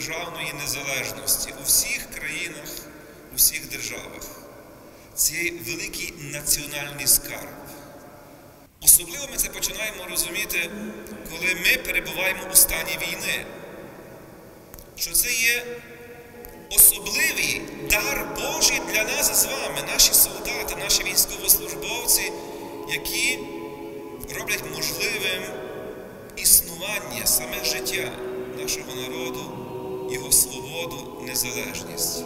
державної незалежності у всіх країнах, у всіх державах. Це великий національний скарб. Особливо ми це починаємо розуміти, коли ми перебуваємо у стані війни. Що це є особливий дар Божий для нас з вами, наші солдати, наші військовослужбовці, які роблять можливим існування, саме життя нашого народу, його свободу, незалежність.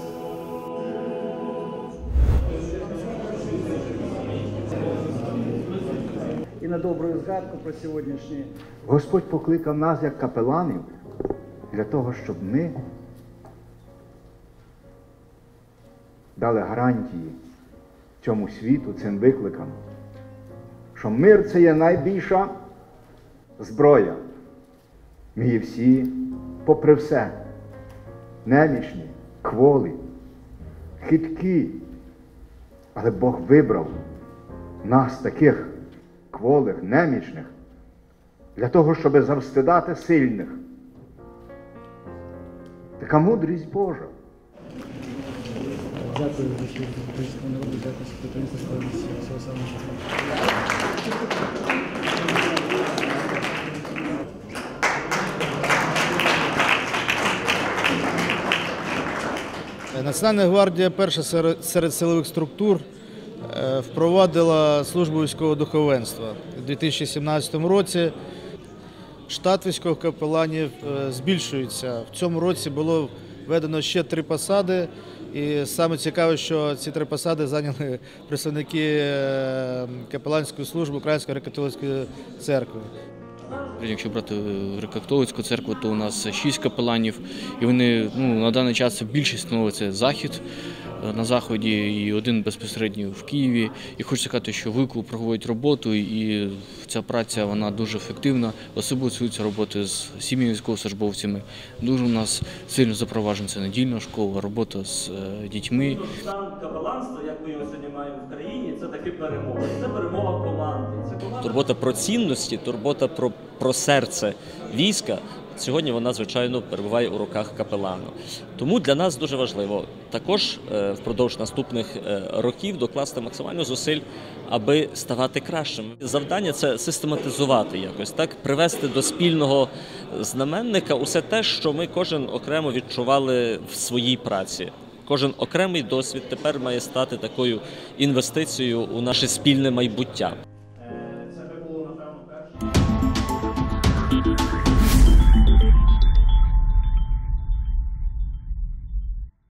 І на добру згадку про сьогоднішній Господь покликав нас як капеланів для того, щоб ми дали гарантії цьому світу, цим викликам, що мир це є найбільша зброя. Ми є всі, попри все, немічні, кволі, хиткі. Але Бог вибрав нас таких кволих, немічних, для того, щоб завстидати сильних. Така мудрість Божа. Дякую за Національна гвардія перша серед, силових структур е, впровадила службу військового духовенства у 2017 році. Штат військових капеланів е, збільшується. В цьому році було введено ще три посади. І саме цікаве, що ці три посади зайняли представники е, капеланської служби Української греко-католицької церкви. Якщо брати Греко-католицьку церкву, то у нас шість капеланів, і вони ну, на даний час більшість становиться захід. е, на заході і один безпосередньо в Києві. І хочу сказати, що виклу проводять роботу, і ця праця вона дуже ефективна. Особливо стосується роботи з сім'ями військовослужбовцями. Дуже у нас сильно запроваджена це недільна школа, робота з е, дітьми. Стан капеланства, як ми його сьогодні маємо в країні, це таки перемога. Це перемога команди. Це команда. турбота про цінності, турбота про, про серце війська. Сьогодні вона, звичайно, перебуває у руках капелану. Тому для нас дуже важливо також е, впродовж наступних е, років докласти максимально зусиль, аби ставати кращим. Завдання це систематизувати якось, так привести до спільного знаменника усе те, що ми кожен окремо відчували в своїй праці. Кожен окремий досвід тепер має стати такою інвестицією у наше спільне майбуття.